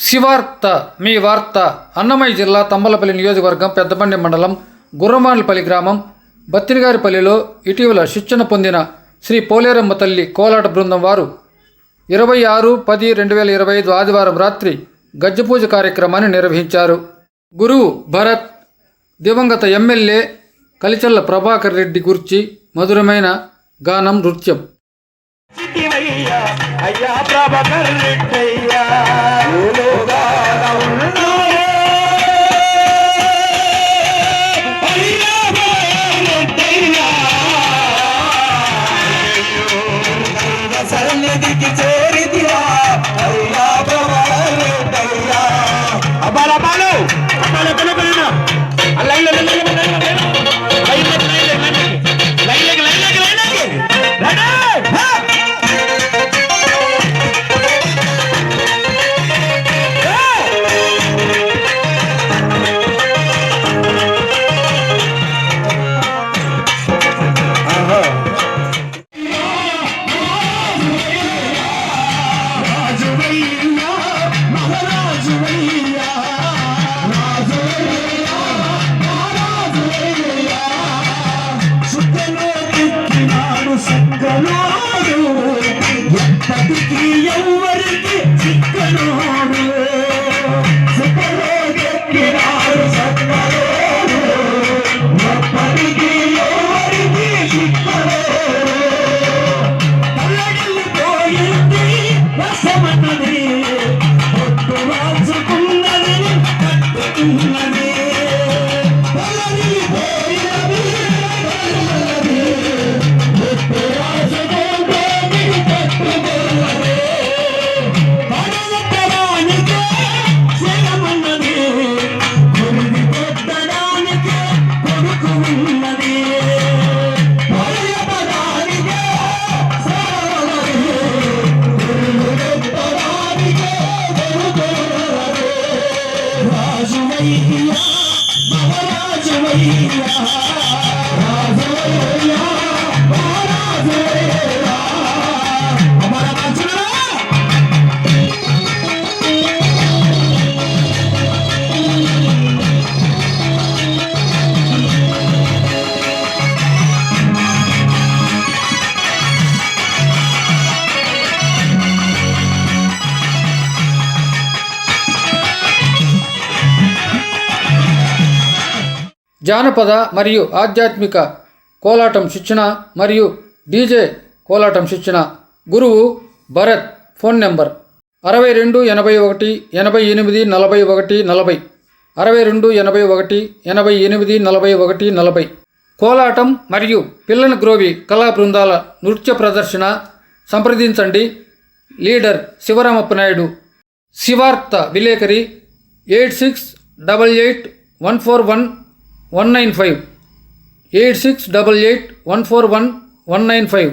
శివార్త మీ వార్త అన్నమయ్య జిల్లా తంబలపల్లి నియోజకవర్గం పెద్దబండి మండలం గుర్రమాన్లపల్లి గ్రామం బత్తినగారిపల్లిలో ఇటీవల శిక్షణ పొందిన శ్రీ పోలేరమ్మ తల్లి కోలాట బృందం వారు ఇరవై ఆరు పది రెండు వేల ఇరవై ఐదు ఆదివారం రాత్రి గజ్జపూజ కార్యక్రమాన్ని నిర్వహించారు. గురువు భరత్ దివంగత ఎమ్మెల్యే కలిచల్ల ప్రభాకర్ రెడ్డి గురించి మధురమైన గానం నృత్యం. అయ్యా ప్రభకర్ రెడ్డయ్యా. Come on. జానపద మరియు ఆధ్యాత్మిక కోలాటం శిక్షణ మరియు డీజే కోలాటం శిక్షణ. గురువు భరత్ ఫోన్ నెంబర్ అరవై రెండు ఎనభై ఒకటి ఎనభై ఎనిమిది నలభై ఒకటి నలభై. అరవై రెండు ఎనభై ఒకటి ఎనభై ఎనిమిది నలభై ఒకటి నలభై. కోలాటం మరియు పిల్లన గ్రోవి కళా బృందాల నృత్య ప్రదర్శన సంప్రదించండి. లీడర్ శివరామప్ప నాయుడు. శివార్త విలేకరి eight six double eight one four one one nine five eight six double eight one four one one nine five